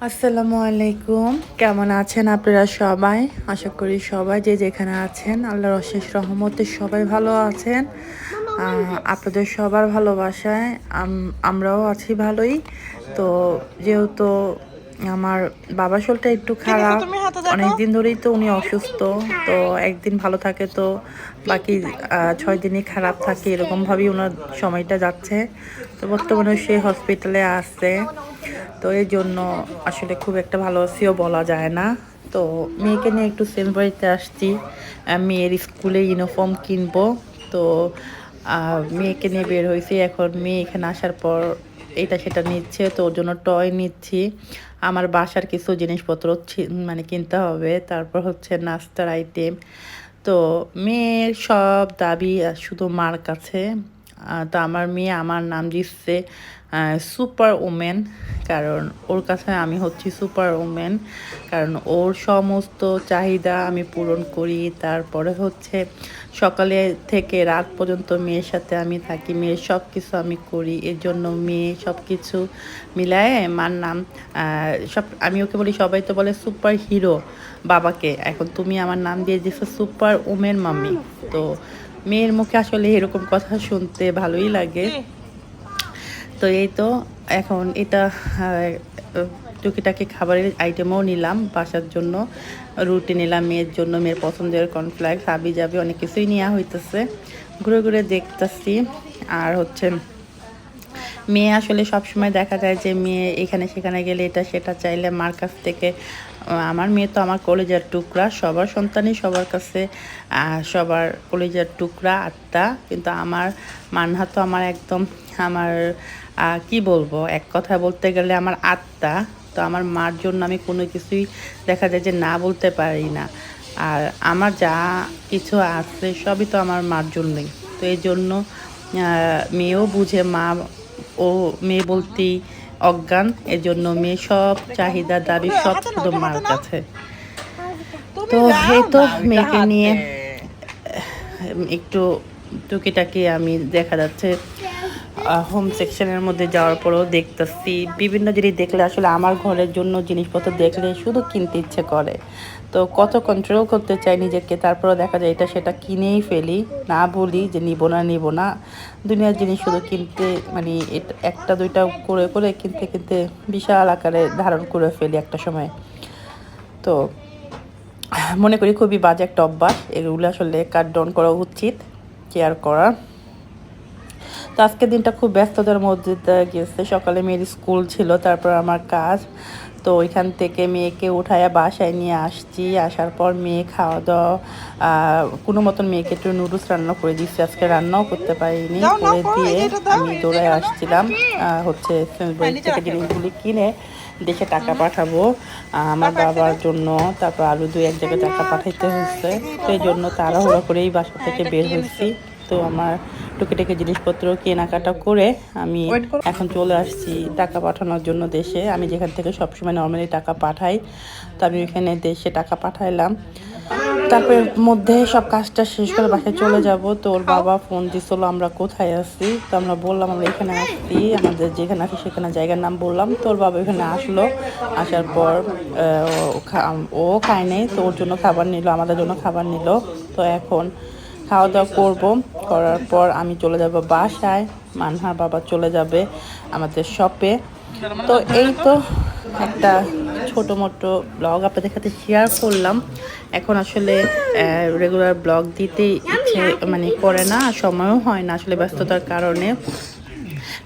আসসালামু আলাইকুম। কেমন আছেন আপনারা সবাই? আশা করি সবাই যে যেখানে আছেন আল্লাহর অশেষ রহমতে সবাই ভালো আছেন। আপনাদের সবার ভালোবাসায় আম- আমরাও আছি ভালোই। তো যেহেতু আমার বাবার শরীরটা একটু খারাপ অনেক দিন ধরেই তো উনি অসুস্থ তো একদিন ভালো থাকে তো বাকি ছয় দিনই খারাপ থাকে এরকমভাবেই ওনার সময়টা যাচ্ছে। তো বর্তমানে সে হসপিটালে আছে। তো এই জন্য আসলে খুব একটা ভালো আছিও বলা যায় না। তো মেয়েকে নিয়ে একটু সেলবাড়িতে আসছি। মেয়ের স্কুলে ইউনিফর্ম কিনবো। তো মেয়েকে নিয়ে বের হয়েছি। এখন মেয়ে এখানে আসার পর এটা সেটা নিচ্ছে। তো ওর জন্য টয় নিচ্ছি। আমার বাসার কিছু জিনিসপত্র মানে কিনতে হবে। তারপর হচ্ছে নাস্তার আইটেম তো মেয়ের সব দাবি শুধু মার কাছে। তো আমার মেয়ে আমার নাম দিচ্ছে সুপার ওমেন কারণ ওর কাছে আমি হচ্ছি সুপার ওমেন কারণ ওর সমস্ত চাহিদা আমি পূরণ করি। তারপরে হচ্ছে সকালে থেকে রাত পর্যন্ত মেয়ের সাথে আমি থাকি, মেয়ের সব কিছু আমি করি। এর জন্য মেয়ে সব কিছু মিলায় মার নাম সব, আমি ওকে বলি, সবাই তো বলে সুপার হিরো বাবাকে। এখন তুমি আমার নাম দিয়ে দিছো সুপার ওমেন মাম্মি তো মেয়ের মুখে আসলে এরকম কথা শুনতে ভালোই লাগে। তো এই তো এখন এটা টুকিটাকি খাবারের আইটেমও নিলাম বাসার জন্য। রুটি নিলাম মেয়ের জন্য মেয়ের পছন্দের কর্নফ্লেক্স হাবি যাবি অনেক কিছুই নেওয়া হইতেছে। ঘুরে ঘুরে দেখতেছি। আর হচ্ছে মেয়ে আসলে সব সময় দেখা যায় যে মেয়ে এখানে সেখানে গেলে এটা সেটা চাইলে মার কাছ থেকে আমার মেয়ে তো আমার কলেজের টুকরা, সবার সন্তানই সবার কাছে সবার কলেজের টুকরা, আত্মা। কিন্তু আমার মানহা তো আমার একদম আমার কি বলব, এক কথা বলতে গেলে আমার আত্মা। তো আমার মার জন্য আমি কোনো কিছুই দেখা যায় যে না বলতে পারি না। আর আমার যা কিছু আছে সবই তো আমার মার জন্যই। তো এই জন্য মেয়েও বুঝে, মা ও মেয়ে বলতে অজ্ঞান এজন্য মেয়ে সব চাহিদা দাবি সব শুধু মার কাছে। তো এই তো মেয়েকে নিয়ে একটু টুকিটাকি আমি দেখা যাচ্ছে। হোম সেকশনের মধ্যে যাওয়ার পরেও দেখতেছি। বিভিন্ন জিনিস দেখলে আসলে আমার ঘরের জন্য জিনিসপত্র দেখলে শুধু কিনতে ইচ্ছে করে। তো কত কন্ট্রোল করতে চাই নিজেকে তারপরে দেখা যায় এটা সেটা কিনেই ফেলি। না বলি যে নিব না নিব না। দুনিয়ার জিনিস শুধু কিনতে মানে একটা, দুইটা করে করে কিনতে কিনতে বিশাল আকারে ধারণ করে ফেলি একটা সময়। তো মনে করি খুবই বাজে একটা অভ্যাস। এগুলো আসলে কাট ডাউন করা উচিত কেয়ার করা। তো আজকের দিনটা খুব ব্যস্ততার মধ্যে গেছে। সকালে মেয়ের স্কুল ছিল তারপর আমার কাজ। তো ওইখান থেকে মেয়েকে উঠায়া বাসায় নিয়ে আসছি। আসার পর মেয়ে খাওয়া দাওয়া কোনো মতন মেয়েকে একটু নুডলস রান্না করে দিচ্ছি আজকে রান্নাও করতে পারিনি করে দিয়ে আমি দৌড়ায় আসছিলাম হচ্ছে থেকে জিনিসগুলি কিনে দেশে টাকা পাঠাবো আমার বাবার জন্য তারপর আলু দুই এক জায়গায় টাকা পাঠাইতে হচ্ছে এই জন্য তাড়াহুড়ো করেই বাসা থেকে বের হয়েছি। তো আমার টুকিটাকি জিনিসপত্র কেনাকাটা করে আমি এখন চলে আসছি টাকা পাঠানোর জন্য দেশে। আমি যেখান থেকে সবসময় নর্মালি টাকা পাঠাই তো আমি ওইখানে দেশে টাকা পাঠাইলাম। তারপরে মধ্যে সব কাজটা শেষ করে বাসায় চলে যাব। তো ওর বাবা ফোন দিছিল আমরা কোথায় আছি? তো আমরা বললাম আমরা এখানে আসছি। আমাদের যেখানে আছি সেখানে জায়গার নাম বললাম। তো ওর বাবা এখানে আসলো। আসার পর ও খায় নাই তো ওর জন্য খাবার নিল আমাদের জন্য খাবার নিল। তো এখন খাওয়া দাওয়া করব। করার পর আমি চলে যাব বাসায়। মানহার বাবা চলে যাবে আমাদের শপে তো এই তো একটা ছোটো মোটো ব্লগ আপনাদের সাথে শেয়ার করলাম। এখন আসলে রেগুলার ব্লগ দিতে ইচ্ছে মানে করে না, সময়ও হয় না আসলে ব্যস্ততার কারণে।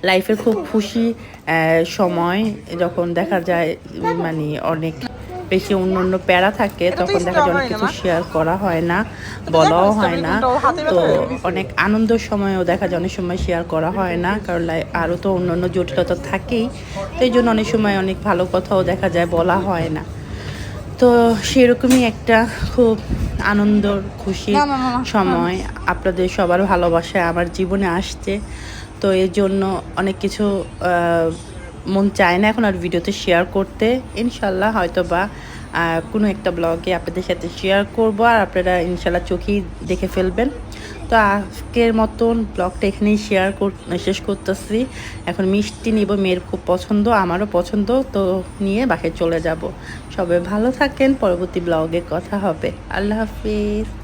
লাইফের খুব খুশি সময় যখন দেখা যায় মানে অনেক বেশি অন্য অন্য প্যারা থাকে তখন দেখা যায় অনেক কিছু শেয়ার করা হয় না বলাও হয় না। তো অনেক আনন্দের সময়ও দেখা যায় অনেক সময় শেয়ার করা হয় না কারণ আরও তো অন্য অন্য জটিলতা থাকেই। তো এই জন্য অনেক সময় অনেক ভালো কথাও দেখা যায় বলা হয় না। তো সেরকমই একটা খুব আনন্দর খুশি। সময় আপনাদের সবার ভালোবাসায় আমার জীবনে আসছে। তো এর জন্য অনেক কিছু মন চায় না এখন আর ভিডিওতে শেয়ার করতে। ইনশাল্লাহ হয়তো বা কোনো একটা ব্লগে আপনাদের সাথে শেয়ার করব আর আপনারা ইনশাল্লাহ চোখেই দেখে ফেলবেন। তো আজকের মতন ব্লগটা এখানেই শেয়ার কর শেষ করতেছি। এখন মিষ্টি নিব, মেয়ের খুব পছন্দ, আমারও পছন্দ, তো নিয়ে বাসায় চলে যাব। সবাই ভালো থাকেন, পরবর্তী ব্লগে কথা হবে। আল্লাহ হাফিজ।